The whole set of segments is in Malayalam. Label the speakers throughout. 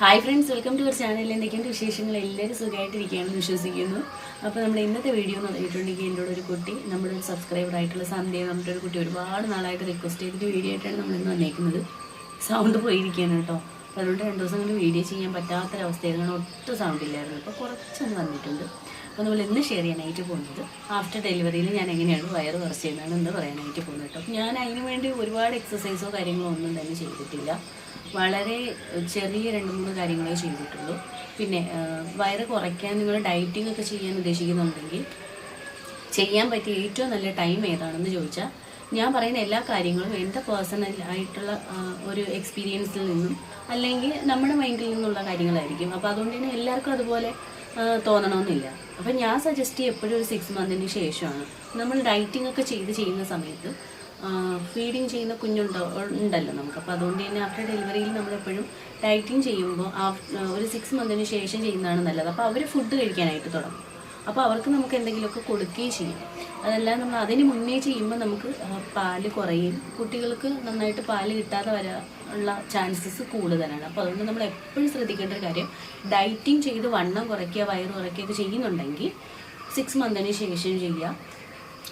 Speaker 1: Hi friends welcome to our channel. എന്തൊക്കെയുണ്ട് വിശേഷങ്ങൾ? എല്ലാവരും സുഖമായിട്ടിരിക്കുകയാണെന്ന് വിശ്വസിക്കുന്നു. അപ്പോൾ നമ്മൾ ഇന്നത്തെ വീഡിയോ എന്ന് പറഞ്ഞിട്ടുണ്ടെങ്കിൽ എന്റെ കൂടെ ഒരു കുട്ടി നമ്മുടെ ഒരു സബ്സ്ക്രൈബർ ആയിട്ടുള്ള സന്ധ്യ നമ്മുടെ ഒരു കുട്ടി ഒരുപാട് നാളായിട്ട് റിക്വസ്റ്റ് ചെയ്തിട്ട് വീഡിയോ ആയിട്ടാണ് നമ്മൾ ഇന്ന് വന്നേക്കുന്നത്. സൗണ്ട് പോയിരിക്കുകയാണ് കേട്ടോ. അപ്പോൾ അതുകൊണ്ട് രണ്ട് ദിവസം കൊണ്ട് വീഡിയോ ചെയ്യാൻ പറ്റാത്തൊരവസ്ഥയായിരുന്നു. ഒട്ടും സൗണ്ട് ഇല്ലായിരുന്നു. ഇപ്പോൾ കുറച്ചൊന്ന് വന്നിട്ടുണ്ട്. അപ്പോൾ നമ്മൾ ഇന്ന് ഷെയർ ചെയ്യാനായിട്ട് പോകുന്നത് ആഫ്റ്റർ ഡെലിവറിയിൽ ഞാൻ എങ്ങനെയാണ് വയറ് കുറച്ചതെന്നാണ് ഇന്ന് പറയാനായിട്ട് പോകുന്നത് കേട്ടോ. ഞാൻ അതിന് വേണ്ടി ഒരുപാട് എക്സസൈസോ കാര്യങ്ങളോ ഒന്നും തന്നെ ചെയ്തിട്ടില്ല. വളരെ ചെറിയ രണ്ട് മൂന്ന് കാര്യങ്ങളേ ചെയ്തിട്ടുള്ളൂ. പിന്നെ വയറ് കുറയ്ക്കാൻ നിങ്ങൾ ഡയറ്റിംഗ് ഒക്കെ ചെയ്യാൻ ഉദ്ദേശിക്കുന്നുണ്ടെങ്കിൽ ചെയ്യാൻ പറ്റിയ ഏറ്റവും നല്ല ടൈം ഏതാണെന്ന് ചോദിച്ചാൽ ഞാൻ പറയുന്ന എല്ലാ കാര്യങ്ങളും എന്റെ പേഴ്സണൽ ആയിട്ടുള്ള ഒരു എക്സ്പീരിയൻസിൽ നിന്നും അല്ലെങ്കിൽ നമ്മുടെ മൈൻഡിൽ നിന്നുള്ള കാര്യങ്ങളായിരിക്കും. അപ്പോൾ അതുകൊണ്ട് തന്നെ എല്ലാവർക്കും അതുപോലെ തോന്നണമെന്നില്ല. അപ്പം ഞാൻ സജസ്റ്റ് ചെയ്യും എപ്പോഴും ഒരു സിക്സ് മന്തിന് ശേഷമാണ്. നമ്മൾ ഡയറ്റിംഗ് ഒക്കെ ചെയ്ത് ചെയ്യുന്ന സമയത്ത് ഫീഡിങ് ചെയ്യുന്ന കുഞ്ഞുണ്ടോ ഉണ്ടല്ലോ നമുക്ക്. അപ്പോൾ അതുകൊണ്ട് തന്നെ ആഫ്റ്റർ ഡെലിവറിയിൽ നമ്മളെപ്പോഴും ഡയറ്റിങ് ചെയ്യുമ്പോൾ ഒരു സിക്സ് മന്തിന് ശേഷം ചെയ്യുന്നതാണ് നല്ലത്. അപ്പോൾ അവർ ഫുഡ് കഴിക്കാനായിട്ട് തുടങ്ങും. അപ്പോൾ അവർക്ക് നമുക്ക് എന്തെങ്കിലുമൊക്കെ കൊടുക്കുകയും ചെയ്യും. അതെല്ലാം നമ്മൾ അതിന് മുന്നേ ചെയ്യുമ്പോൾ നമുക്ക് പാൽ കുറയും. കുട്ടികൾക്ക് നന്നായിട്ട് പാൽ കിട്ടാതെ വരാനുള്ള ചാൻസസ് കൂടുതലാണ്. അപ്പോൾ അതുകൊണ്ട് നമ്മൾ എപ്പോഴും ശ്രദ്ധിക്കേണ്ട ഒരു കാര്യം ഡയറ്റിങ് ചെയ്ത് വണ്ണം കുറയ്ക്കുക വയറ് കുറയ്ക്കുകയൊക്കെ ചെയ്യുന്നുണ്ടെങ്കിൽ സിക്സ് മന്തിന് ശേഷം ചെയ്യുക.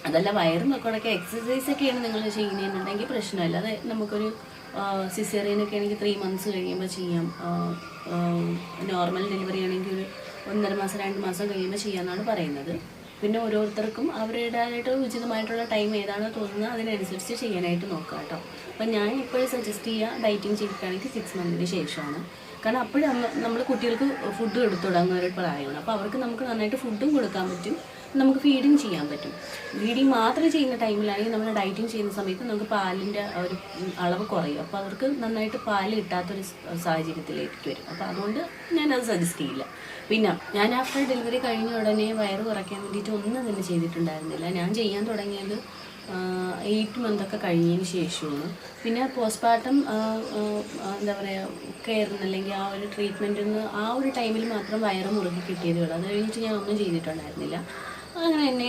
Speaker 1: അതല്ല വയറും വെക്കോടൊക്കെ എക്സസൈസ് ഒക്കെയാണ് നിങ്ങൾ ചെയ്യുന്നതെന്നുണ്ടെങ്കിൽ പ്രശ്നമില്ല. അത് നമുക്കൊരു സിസേറിയനൊക്കെ ആണെങ്കിൽ ത്രീ മന്ത്സ് കഴിയുമ്പോൾ ചെയ്യാം. നോർമൽ ഡെലിവറി ആണെങ്കിൽ ഒരു ഒന്നര മാസം രണ്ട് മാസം കഴിയുമ്പോൾ ചെയ്യാമെന്നാണ് പറയുന്നത്. പിന്നെ ഓരോരുത്തർക്കും അവരുടേതായിട്ട് ഉചിതമായിട്ടുള്ള ടൈം ഏതാണോ തോന്നുന്നത് അതിനനുസരിച്ച് ചെയ്യാനായിട്ട് നോക്കുക കേട്ടോ. അപ്പം ഞാൻ ഇപ്പോഴും സജസ്റ്റ് ചെയ്യുക ഡയറ്റിങ് ചെയ്തിട്ടാണെങ്കിൽ സിക്സ് മന്തിന് ശേഷമാണ്. കാരണം അപ്പോഴും നമ്മൾ കുട്ടികൾക്ക് ഫുഡ് കൊടുത്തു തുടങ്ങുന്ന ഒരു പ്രായമാണ്. അപ്പോൾ അവർക്ക് നമുക്ക് നന്നായിട്ട് ഫുഡും കൊടുക്കാൻ പറ്റും. നമുക്ക് ഫീഡിങ് ചെയ്യാൻ പറ്റും. ഫീഡിങ് മാത്രം ചെയ്യുന്ന ടൈമിലാണെങ്കിൽ നമ്മൾ ഡയറ്റിങ് ചെയ്യുന്ന സമയത്ത് നമുക്ക് പാലിന്റെ ഒരു അളവ് കുറയും. അപ്പോൾ അവർക്ക് നന്നായിട്ട് പാൽ കിട്ടാത്തൊരു സാഹചര്യത്തിലേക്ക് വരും. അപ്പോൾ അതുകൊണ്ട് ഞാനത് സജസ്റ്റ് ചെയ്യില്ല. പിന്നെ ഞാൻ ആഫ്റ്റർ ഡെലിവറി കഴിഞ്ഞ ഉടനെ വയറ് കുറയ്ക്കാൻ വേണ്ടിയിട്ട് ഒന്നും തന്നെ ചെയ്തിട്ടുണ്ടായിരുന്നില്ല. ഞാൻ ചെയ്യാൻ തുടങ്ങിയത് എയ്റ്റ് മന്തൊക്കെ കഴിഞ്ഞതിന് ശേഷമാണ്. പിന്നെ പോസ്റ്റ്മോർട്ടം എന്താ പറയുക കെയറിന് അല്ലെങ്കിൽ ആ ഒരു ട്രീറ്റ്മെന്റിൽ നിന്ന് ആ ഒരു ടൈമിൽ മാത്രം വയറ് മുറുകി കിട്ടിയതേ ഉള്ളൂ. അത് കഴിഞ്ഞിട്ട് ഞാൻ ഒന്നും ചെയ്തിട്ടുണ്ടായിരുന്നില്ല. അങ്ങനെ തന്നെ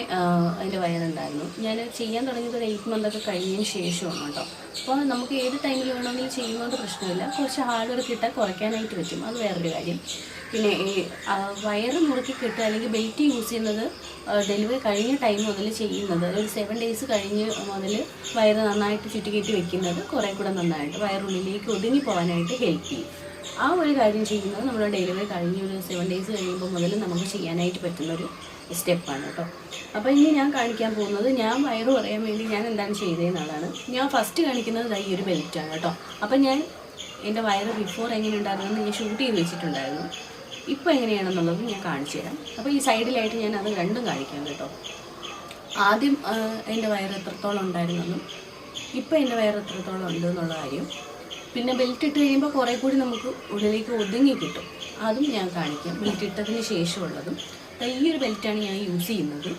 Speaker 1: അതിന്റെ വയറുണ്ടായിരുന്നു. ഞാൻ ചെയ്യാൻ തുടങ്ങിയത് ഒരു എയ്റ്റ് മന്തൊക്കെ കഴിഞ്ഞതിന് ശേഷമാണ് കേട്ടോ. അപ്പോൾ നമുക്ക് ഏത് ടൈമിൽ വേണമെങ്കിലും ചെയ്യുന്നതുകൊണ്ട് പ്രശ്നമില്ല. കുറച്ച് ഹാർഡ് വർക്ക് കുറയ്ക്കാനായിട്ട് പറ്റും. അത് വേറൊരു കാര്യം. പിന്നെ ഈ വയറ് മുറുക്കി കിട്ടുക അല്ലെങ്കിൽ ബെൽറ്റ് യൂസ് ചെയ്യുന്നത് ഡെലിവറി കഴിഞ്ഞ ടൈം മുതൽ ചെയ്യുന്നത് ഒരു സെവൻ ഡേയ്സ് കഴിഞ്ഞ് മുതൽ വയറ് നന്നായിട്ട് ചുറ്റിക്കയറ്റി വെക്കുന്നത് കുറേ കൂടെ നന്നായിട്ട് വയറുള്ളിലേക്ക് ഒതുങ്ങി പോകാനായിട്ട് ഹെൽപ്പ് ചെയ്യും. ആ ഒരു കാര്യം ചെയ്യുന്നത് നമ്മൾ ഡെലിവറി കഴിഞ്ഞ ഒരു സെവൻ ഡേയ്സ് കഴിയുമ്പോൾ മുതൽ നമുക്ക് ചെയ്യാനായിട്ട് പറ്റുന്നൊരു സ്റ്റെപ്പാണ് കേട്ടോ. അപ്പോൾ ഇനി ഞാൻ കാണിക്കാൻ പോകുന്നത് ഞാൻ വയറ് പറയാൻ വേണ്ടി ഞാൻ എന്താണ് ചെയ്തതെന്നുള്ളതാണ് ഞാൻ ഫസ്റ്റ് കാണിക്കുന്നത് ഈ ഒരു ബെൽറ്റാണ് കേട്ടോ. അപ്പം ഞാൻ എന്റെ വയറ് ബിഫോർ എങ്ങനെ ഉണ്ടായിരുന്നു ഞാൻ ഷൂട്ട് ചെയ്ത് വെച്ചിട്ടുണ്ടായിരുന്നു. ഇപ്പോൾ എങ്ങനെയാണെന്നുള്ളത് ഞാൻ കാണിച്ചു തരാം. അപ്പോൾ ഈ സൈഡിലായിട്ട് ഞാൻ അത് രണ്ടും കാണിക്കാം കേട്ടോ. ആദ്യം എന്റെ വയറ് എത്രത്തോളം ഉണ്ടായിരുന്നെന്നും ഇപ്പോൾ എന്റെ വയറ് എത്രത്തോളം ഉണ്ട് എന്നുള്ള കാര്യം പിന്നെ ബെൽറ്റ് ഇട്ട് കഴിയുമ്പോൾ കുറേ കൂടി നമുക്ക് ഉള്ളിലേക്ക് ഒതുങ്ങി കിട്ടും. അതും ഞാൻ കാണിക്കാം. ബെൽറ്റ് ഇട്ടതിന് ശേഷമുള്ളതും. ഈ ഒരു ബെൽറ്റാണ് ഞാൻ യൂസ് ചെയ്യുന്നത്.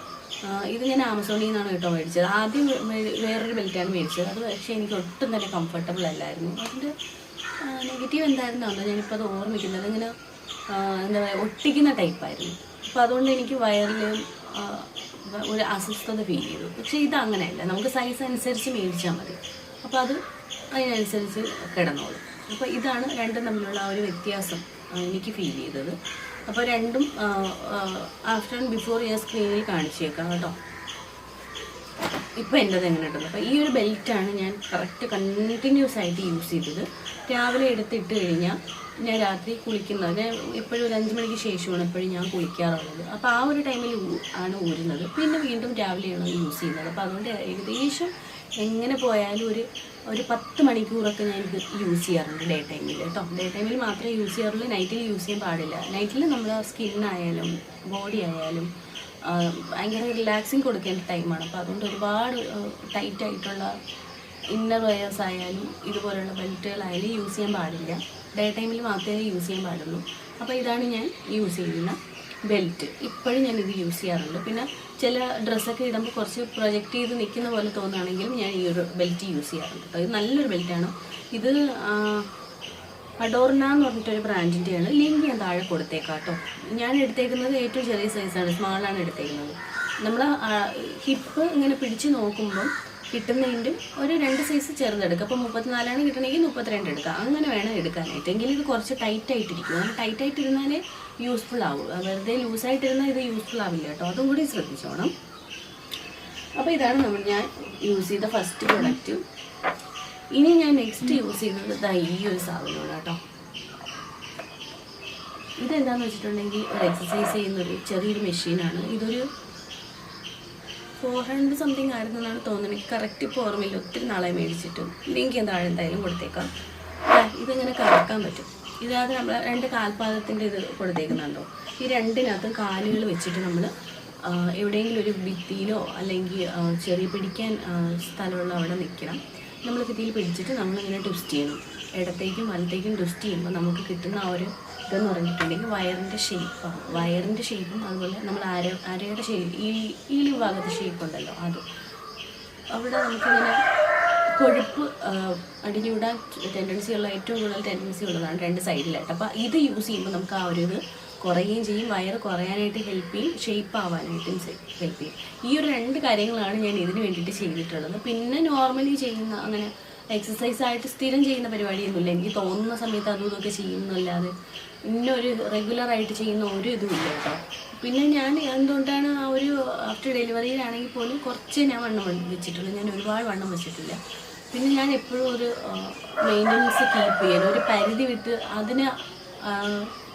Speaker 1: ഇത് ഞാൻ ആമസോണിൽ നിന്നാണ് കേട്ടോ മേടിച്ചത്. ആദ്യം വേറൊരു ബെൽറ്റാണ് മേടിച്ചത്. അത് പക്ഷേ എനിക്ക് ഒട്ടും തന്നെ കംഫർട്ടബിൾ അല്ലായിരുന്നു. അതിന്റെ നെഗറ്റീവ് എന്തായിരുന്നോ? ഞാനിപ്പോൾ അത് ഓർമ്മിക്കുന്നത്. ആ, എന്താ പറയുക ഒട്ടിക്കുന്ന ടൈപ്പായിരുന്നു അപ്പോൾ അതുകൊണ്ട് എനിക്ക് വയറിൽ ഒരു അസ്വസ്ഥത ഫീൽ ചെയ്തു. പക്ഷേ ഇത് അങ്ങനെയല്ല. നമുക്ക് സൈസ് അനുസരിച്ച് മേടിച്ചാൽ മതി. അപ്പോൾ അത് അതിനനുസരിച്ച് കിടന്നോളും. അപ്പോൾ ഇതാണ് രണ്ടും തമ്മിലുള്ള ആ ഒരു വ്യത്യാസം എനിക്ക് ഫീൽ ചെയ്തത്. അപ്പോൾ രണ്ടും ആഫ്റ്റർ ആൻഡ് ബിഫോർ ഞാൻ സ്ക്രീനിൽ കാണിച്ചേക്കാം കേട്ടോ. ഇപ്പോൾ എന്റെത് എങ്ങനെ ഉണ്ടല്ലോ അപ്പോൾ ഈ ഒരു ബെൽറ്റാണ് ഞാൻ കറക്റ്റ് കണ്ടിന്യൂസ് ആയിട്ട് യൂസ് ചെയ്തത്. രാവിലെ എടുത്തിട്ട് കഴിഞ്ഞാൽ ഞാൻ രാത്രി കുളിക്കുന്നത് ഞാൻ എപ്പോഴും ഒരു അഞ്ച് മണിക്ക് ശേഷമാണ് എപ്പോഴും ഞാൻ കുളിക്കാറുള്ളത്. അപ്പോൾ ആ ഒരു ടൈമിൽ ആണ് ഊരുന്നത്. പിന്നെ വീണ്ടും രാവിലെയാണ് യൂസ് ചെയ്യുന്നത്. അപ്പോൾ അതുകൊണ്ട് ഏകദേശം എങ്ങനെ പോയാലും ഒരു ഒരു പത്ത് മണിക്കൂറൊക്കെ ഞാൻ ഇത് യൂസ് ചെയ്യാറുണ്ട് ഡേ ടൈമിൽ കേട്ടോ ഡേ ടൈമിൽ മാത്രമേ യൂസ് ചെയ്യാറുള്ളൂ. നൈറ്റിൽ യൂസ് ചെയ്യാൻ പാടില്ല. നൈറ്റിൽ നമ്മൾ സ്കിന്നായാലും ബോഡി ആയാലും ഭയങ്കര റിലാക്സിങ് കൊടുക്കേണ്ട ടൈമാണ്. അപ്പോൾ അതുകൊണ്ട് ഒരുപാട് ടൈറ്റ് ആയിട്ടുള്ള ഇന്നർ വെയേഴ്സ് ആയാലും ഇതുപോലെയുള്ള ബെൽറ്റുകളായാലും യൂസ് ചെയ്യാൻ പാടില്ല. ഡേ ടൈമിൽ മാത്രമേ യൂസ് ചെയ്യാൻ പാടുള്ളൂ. അപ്പോൾ ഇതാണ് ഞാൻ യൂസ് ചെയ്യുന്ന ബെൽറ്റ്. ഇപ്പോഴും ഞാനിത് യൂസ് ചെയ്യാറുണ്ട്. പിന്നെ ചില ഡ്രസ്സൊക്കെ ഇടുമ്പോൾ കുറച്ച് പ്രൊജക്റ്റ് ചെയ്ത് നിൽക്കുന്ന പോലെ തോന്നുകയാണെങ്കിലും ഞാൻ ഈ ഒരു ബെൽറ്റ് യൂസ് ചെയ്യാറുണ്ട് ഇത് നല്ലൊരു ബെൽറ്റാണ്. ഇത് അഡോർണ എന്ന് പറഞ്ഞിട്ടൊരു ബ്രാൻഡിന്റെയാണ്. ലിങ്ക് ഞാൻ താഴെ കൊടുത്തേക്കാം കേട്ടോ. ഞാൻ എടുത്തേക്കുന്നത് ഏറ്റവും ചെറിയ സൈസാണ്. സ്മാളാണ് എടുത്തേക്കുന്നത്. നമ്മൾ ഹിപ്പ് ഇങ്ങനെ പിടിച്ച് നോക്കുമ്പം കിട്ടുന്നതിന്റെ ഒരു രണ്ട് സൈസ് ചെറുതെടുക്കുക അപ്പോൾ മുപ്പത്തിനാലാണ് കിട്ടണമെങ്കിൽ മുപ്പത്തിരണ്ട് എടുക്കുക അങ്ങനെ വേണം എടുക്കാനായിട്ട് എങ്കിലും ഇത് കുറച്ച് ടൈറ്റായിട്ടിരിക്കും. അങ്ങനെ ടൈറ്റ് ആയിട്ടിരുന്നാലേ യൂസ്ഫുൾ ആവും. വെറുതെ ലൂസായിട്ടിരുന്നാൽ ഇത് യൂസ്ഫുൾ ആവില്ല കേട്ടോ. അതും കൂടി ശ്രദ്ധിച്ചോണം. അപ്പോൾ ഇതാണ് നമ്മൾ ഞാൻ യൂസ് ചെയ്ത ഫസ്റ്റ് പ്രൊഡക്റ്റ് ഇനി ഞാൻ നെക്സ്റ്റ് യൂസ് ചെയ്യുന്നത് ഈ ഒരു സാധനമാണ് കേട്ടോ. ഇതെന്താന്ന് വെച്ചിട്ടുണ്ടെങ്കിൽ ഒരു എക്സസൈസ് ചെയ്യുന്നൊരു ചെറിയൊരു മെഷീനാണ് ഇതൊരു ഫോർ ഹൺഡ്രഡ് സംതിങ് ആയിരുന്നു എന്നാണ് തോന്നുന്നത്. എനിക്ക് കറക്റ്റ് ഇപ്പോൾ ഓർമ്മയില്ല. ഒത്തിരി നാളെ മേടിച്ചിട്ടും. ലിങ്ക് ഞാൻ എന്തായാലും കൊടുത്തേക്കാം. ഇതിങ്ങനെ കറക്കാൻ പറ്റും? ഇതിനകത്ത് നമ്മൾ രണ്ട് കാൽപാദത്തിന്റെ ഇത് കൊടുത്തേക്കുന്നുണ്ടോ. ഈ രണ്ടിനകത്തും കാലുകൾ വെച്ചിട്ട് നമ്മൾ എവിടെയെങ്കിലും ഒരു ഭിത്തിയിലോ അല്ലെങ്കിൽ ചെറിയ പിടിക്കാൻ സ്ഥലമുള്ള അവിടെ നിൽക്കണം നമ്മൾ ഭിത്തിയിൽ പിടിച്ചിട്ട് നമ്മളിങ്ങനെ ട്വിസ്റ്റ് ചെയ്യണം. ഇടത്തേക്കും വലത്തേക്കും ട്വിസ്റ്റ് ചെയ്യുമ്പോൾ നമുക്ക് കിട്ടുന്ന ആ ഒരു ഇതെന്ന് പറഞ്ഞിട്ടുണ്ടെങ്കിൽ വയറിന്റെ ഷേപ്പാണ് വയറിന്റെ ഷേപ്പും അതുപോലെ നമ്മൾ അര അരയുടെ ഷേപ്പ് ഈ ഈ ഭാഗത്തെ ഷേപ്പ് ഉണ്ടല്ലോ അത്. അവിടെ നമുക്കിങ്ങനെ കൊഴുപ്പ് അടിഞ്ഞുകൂടാൻ അടിഞ്ഞുവിടാൻ ടെൻഡൻസി ഉള്ള ഏറ്റവും കൂടുതൽ ടെൻഡൻസി ഉള്ളതാണ് രണ്ട് സൈഡിലായിട്ട് അപ്പോൾ ഇത് യൂസ് ചെയ്യുമ്പോൾ നമുക്ക് ആ ഒരു ഇത് കുറയുകയും ചെയ്യും. വയറ് കുറയാനായിട്ട് ഹെൽപ്പ് ചെയ്യും ഷേപ്പ് ആവാനായിട്ടും ഹെൽപ്പ് ചെയ്യും. ഈ ഒരു രണ്ട് കാര്യങ്ങളാണ് ഞാൻ ഇതിന് വേണ്ടിയിട്ട് ചെയ്തിട്ടുള്ളത്. പിന്നെ നോർമലി ചെയ്യുന്ന അങ്ങനെ എക്സസൈസ് ആയിട്ട് സ്ഥിരം ചെയ്യുന്ന പരിപാടിയൊന്നുമില്ല എനിക്ക് തോന്നുന്ന സമയത്ത് അതും ഇതൊക്കെ ചെയ്യുന്നല്ലാതെ ഇന്നൊരു റെഗുലറായിട്ട് ചെയ്യുന്ന ഒരു ഇതും ഇല്ല കേട്ടോ. പിന്നെ ഞാൻ എന്തുകൊണ്ടാണ് ആ ഒരു ആഫ്റ്റർ ഡെലിവറിയിലാണെങ്കിൽ പോലും കുറച്ച് ഞാൻ വണ്ണം വെച്ചിട്ടുള്ളൂ. ഞാൻ ഒരുപാട് വണ്ണം വെച്ചിട്ടില്ല. പിന്നെ ഞാൻ എപ്പോഴും ഒരു മെയിന്റനൻസ് കീപ്പ് ചെയ്യാൻ ഒരു പരിധി വിട്ട് അതിന്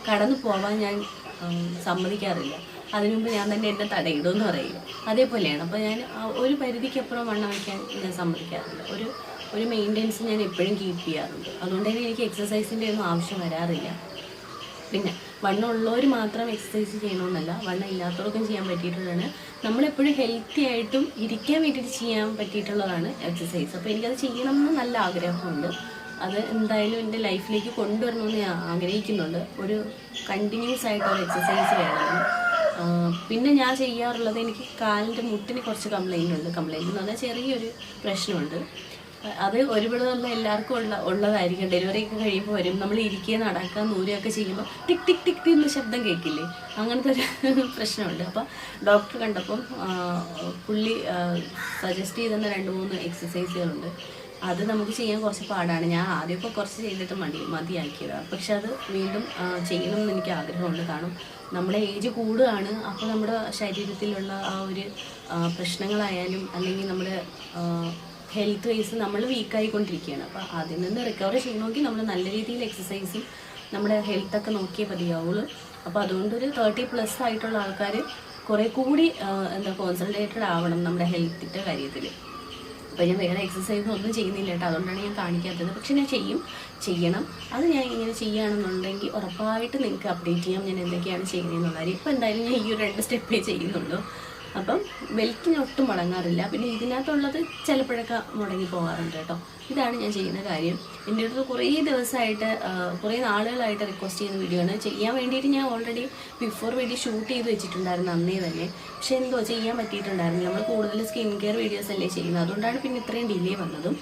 Speaker 1: കടന്നു പോവാൻ ഞാൻ സമ്മതിക്കാറില്ല. അതിനു മുമ്പ് ഞാൻ തന്നെ എന്നെ തടയിടുമെന്ന് പറയില്ല അതേപോലെയാണ്. അപ്പോൾ ഞാൻ ഒരു പരിധിക്കപ്പുറം വണ്ണം വയ്ക്കാൻ ഞാൻ സമ്മതിക്കാറില്ല. ഒരു ഒരു മെയിന്റെനൻസ് ഞാൻ എപ്പോഴും കീപ്പ് ചെയ്യാറുണ്ട്. അതുകൊണ്ട് തന്നെ എനിക്ക് എക്സസൈസിന്റെ ഒന്നും ആവശ്യം വരാറില്ല. പിന്നെ വണ്ണം ഉള്ളവർ മാത്രം എക്സസൈസ് ചെയ്യണമെന്നല്ല വണ്ണം ഇല്ലാത്തവർക്കും ചെയ്യാൻ പറ്റിയിട്ടുള്ളതാണ്. നമ്മളെപ്പോഴും ഹെൽത്തി ആയിട്ടും ഇരിക്കാൻ വേണ്ടിയിട്ട് ചെയ്യാൻ പറ്റിയിട്ടുള്ളതാണ് എക്സസൈസ് അപ്പോൾ എനിക്കത് ചെയ്യണം എന്ന് നല്ല ആഗ്രഹമുണ്ട്. അത് എന്തായാലും എന്റെ ലൈഫിലേക്ക് കൊണ്ടുവരണമെന്ന് ഞാൻ ആഗ്രഹിക്കുന്നുണ്ട്. ഒരു കണ്ടിന്യൂസ് ആയിട്ട് ഒരു എക്സസൈസ് വേണമെന്ന്. പിന്നെ ഞാൻ ചെയ്യാറുള്ളത് എനിക്ക് കാലിന്റെ മുട്ടിന് കുറച്ച് കംപ്ലൈന്റ് ഉണ്ട്. കംപ്ലയിന്റ് എന്ന് പറഞ്ഞാൽ ചെറിയൊരു പ്രശ്നമുണ്ട്. അത് ഒരു പിൾ തന്നെ എല്ലാവർക്കും ഉള്ള ഉള്ളതായിരിക്കും. ഡെലിവറി ഒക്കെ കഴിയുമ്പോൾ വരും. നമ്മൾ ഇരിക്കുക നടക്കുക നൂരുകയൊക്കെ ചെയ്യുമ്പോൾ ടിക് ടിക് ടിക് എന്ന എന്ന് ശബ്ദം കേൾക്കില്ലേ? അങ്ങനത്തെ ഒരു പ്രശ്നമുണ്ട്. അപ്പോൾ ഡോക്ടർ കണ്ടപ്പം പുള്ളി സജസ്റ്റ് ചെയ്തെന്ന രണ്ട് മൂന്ന് എക്സസൈസുകളുണ്ട് അത് നമുക്ക് ചെയ്യാൻ കുറച്ച് പാടാണ്. ഞാൻ ആദ്യമൊക്കെ കുറച്ച് ചെയ്തിട്ട് മടി മതിയാക്കിയതാണ് പക്ഷെ അത് വീണ്ടും ചെയ്യണം ചെയ്യണമെന്ന് എനിക്ക് ആഗ്രഹമുണ്ട്. കാരണം നമ്മുടെ ഏജ് കൂടുകയാണ്. അപ്പോൾ നമ്മുടെ ശരീരത്തിലുള്ള ആ ഒരു പ്രശ്നങ്ങളായാലും അല്ലെങ്കിൽ നമ്മുടെ ഹെൽത്ത് വൈസ് നമ്മൾ വീക്കായിക്കൊണ്ടിരിക്കുകയാണ് അപ്പോൾ അതിൽ നിന്ന് റിക്കവർ ചെയ്യണമെങ്കിൽ നമ്മൾ നല്ല രീതിയിൽ എക്സസൈസും നമ്മുടെ ഹെൽത്തൊക്കെ നോക്കിയേ മതിയാവുള്ളൂ. അപ്പോൾ അതുകൊണ്ട് ഒരു തേർട്ടി പ്ലസ് ആയിട്ടുള്ള ആൾക്കാർ കുറേ കൂടി എന്താ കോൺസെൻട്രേറ്റഡ് ആവണം നമ്മുടെ ഹെൽത്തിന്റെ കാര്യത്തിൽ അപ്പോൾ ഞാൻ വേറെ എക്സസൈസ് ഒന്നും ചെയ്യുന്നില്ല കേട്ടോ. അതുകൊണ്ടാണ് ഞാൻ കാണിക്കാത്തത്. പക്ഷെ ഞാൻ ചെയ്യും. ചെയ്യണം. അത് ഞാൻ ഇങ്ങനെ ചെയ്യുകയാണെന്നുണ്ടെങ്കിൽ ഉറപ്പായിട്ട് നിങ്ങൾക്ക് അപ്ഡേറ്റ് ചെയ്യാം. ഞാൻ എന്തൊക്കെയാണ് ചെയ്യുന്നതെന്നുള്ള കാര്യം ഇപ്പം എന്തായാലും ഞാൻ ഈ ഒരു രണ്ട് സ്റ്റെപ്പേ ചെയ്യുന്നുള്ളൂ. അപ്പം വെൽക്കിന് ഒട്ടും മുടങ്ങാറില്ല. പിന്നെ ഇതിനകത്തുള്ളത് ചിലപ്പോഴൊക്കെ മുടങ്ങി പോകാറുണ്ട് കേട്ടോ. ഇതാണ് ഞാൻ ചെയ്യുന്ന കാര്യം. എന്റെ അടുത്ത് കുറേ ദിവസമായിട്ട് കുറേ നാളുകളായിട്ട് റിക്വസ്റ്റ് ചെയ്യുന്ന വീഡിയോ ആണ്. ചെയ്യാൻ വേണ്ടിയിട്ട് ഞാൻ ഓൾറെഡി ബിഫോർ വീഡിയോ ഷൂട്ട് ചെയ്ത് വെച്ചിട്ടുണ്ടായിരുന്നു അന്നേ തന്നെ. പക്ഷേ എന്തോ ചെയ്യാൻ പറ്റിയിട്ടുണ്ടായിരുന്നു. നമ്മൾ കൂടുതൽ സ്കിൻ കെയർ വീഡിയോസ് അല്ലേ ചെയ്യുന്നത്. അതുകൊണ്ടാണ് പിന്നെ ഇത്രയും ഡിലേ വന്നതും.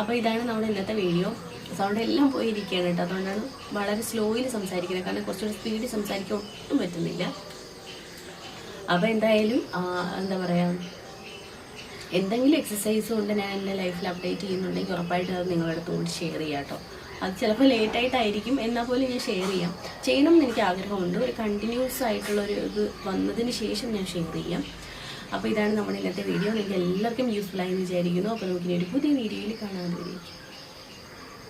Speaker 1: അപ്പോൾ ഇതാണ് നമ്മുടെ ഇന്നത്തെ വീഡിയോ സൗണ്ട് എല്ലാം പോയിരിക്കുകയാണ് കേട്ടോ. അതുകൊണ്ടാണ് വളരെ സ്ലോയിൽ സംസാരിക്കുന്നത്. കാരണം കുറച്ചുകൂടി സ്പീഡിൽ സംസാരിക്കാൻ ഒട്ടും പറ്റുന്നില്ല. അപ്പോൾ എന്തായാലും എന്താ പറയുക എന്തെങ്കിലും എക്സസൈസ് കൊണ്ട് ഞാൻ എന്റെ ലൈഫിൽ അപ്ഡേറ്റ് ചെയ്യുന്നുണ്ടെങ്കിൽ ഉറപ്പായിട്ട് അത് നിങ്ങളുടെ അടുത്ത് കൂടി ഷെയർ ചെയ്യാട്ടോ അത് ചിലപ്പോൾ ലേറ്റ് ആയിട്ടായിരിക്കും എന്നാൽ പോലും ഞാൻ ഷെയർ ചെയ്യാം. ചെയ്യണം എന്ന് എനിക്ക് ആഗ്രഹമുണ്ട്. ഒരു കണ്ടിന്യൂസ് ആയിട്ടുള്ള ഒരു ഇത് വന്നതിന് ശേഷം ഞാൻ ഷെയർ ചെയ്യാം. അപ്പോൾ ഇതാണ് നമ്മുടെ ഇന്നത്തെ വീഡിയോ എനിക്ക് എല്ലാവർക്കും യൂസ്ഫുൾ ആയി വിചാരിക്കുന്നു. അപ്പോൾ നമുക്കിനി ഒരു പുതിയ വീഡിയോയിൽ കാണാൻ വേണ്ടിയിരിക്കും